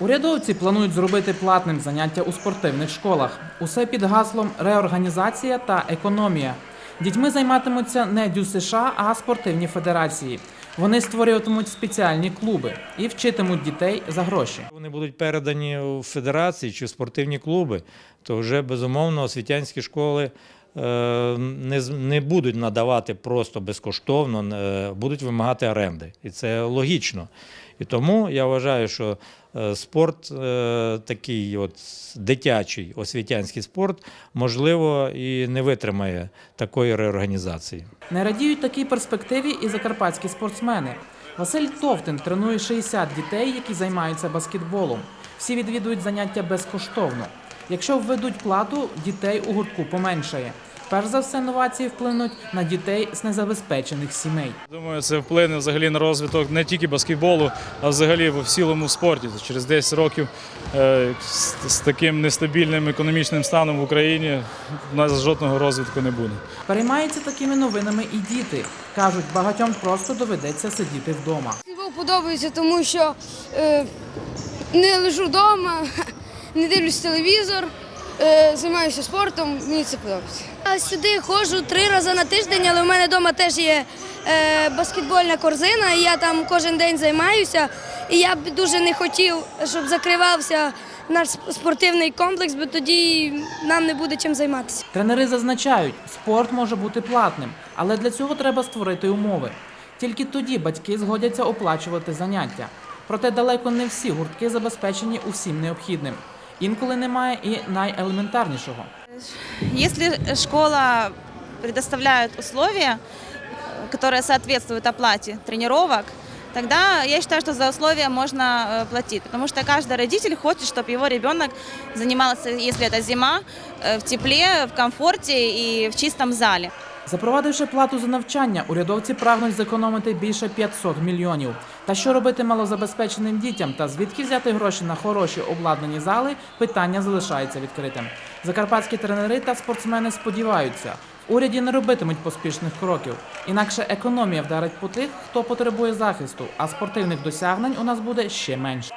Урядовці планують зробити платним заняття у спортивних школах. Усе під гаслом реорганізація та економія. Дітьми займатимуться не дю США, а спортивні федерації. Вони створюватимуть спеціальні клуби і вчитимуть дітей за гроші. Вони будуть передані у федерації чи в спортивні клуби, то вже безумовно освітянські школи не, не будуть надавати просто безкоштовно, е, будуть вимагати оренди. І це логічно. І тому я вважаю, що е, спорт е, такий, от дитячий освітянський спорт, можливо, і не витримає такої реорганізації. Не радіють такій перспективі і закарпатські спортсмени. Василь Товтин тренує 60 дітей, які займаються баскетболом. Всі відвідують заняття безкоштовно. Якщо введуть плату, дітей у гуртку поменшає. Перш за все, новації вплинуть на дітей з незабезпечених сімей. Думаю, це вплине взагалі на розвиток не тільки баскетболу, а взагалі в цілому спорті. Через 10 років е, з, таким нестабільним економічним станом в Україні у нас жодного розвитку не буде. Переймаються такими новинами і діти. кажуть, багатьом просто доведеться сидіти вдома. Подобається, тому що е, не лежу вдома, не дивлюсь телевізор, е, займаюся спортом, мені це подобається. Я сюди ходжу три рази на тиждень, але в мене вдома теж є е, баскетбольна корзина, і я там кожен день займаюся. І я б дуже не хотів, щоб закривався наш спортивний комплекс, бо тоді нам не буде чим займатися. Тренери зазначають, спорт може бути платним, але для цього треба створити умови. Тільки тоді батьки згодяться оплачувати заняття. Проте далеко не всі гуртки забезпечені усім необхідним. Інколи немає і найелементарнішого. Если школа предоставляет условия, э, которые соответствуют оплате тренировок, тогда я считаю, что за условия можно э, платить. Потому что каждый родитель хочет, чтобы его ребенок занимался, если это зима, э, в тепле, в комфорте и в чистом зале. Запровадивши плату за навчання, урядовці прагнуть зекономити більше 500 мільйонів. Та що робити малозабезпеченим дітям та звідки взяти гроші на хороші обладнані зали, питання залишається відкритим. Закарпатські тренери та спортсмени сподіваються, в уряді не робитимуть поспішних кроків. Інакше економія вдарить по тих, хто потребує захисту, а спортивних досягнень у нас буде ще менше.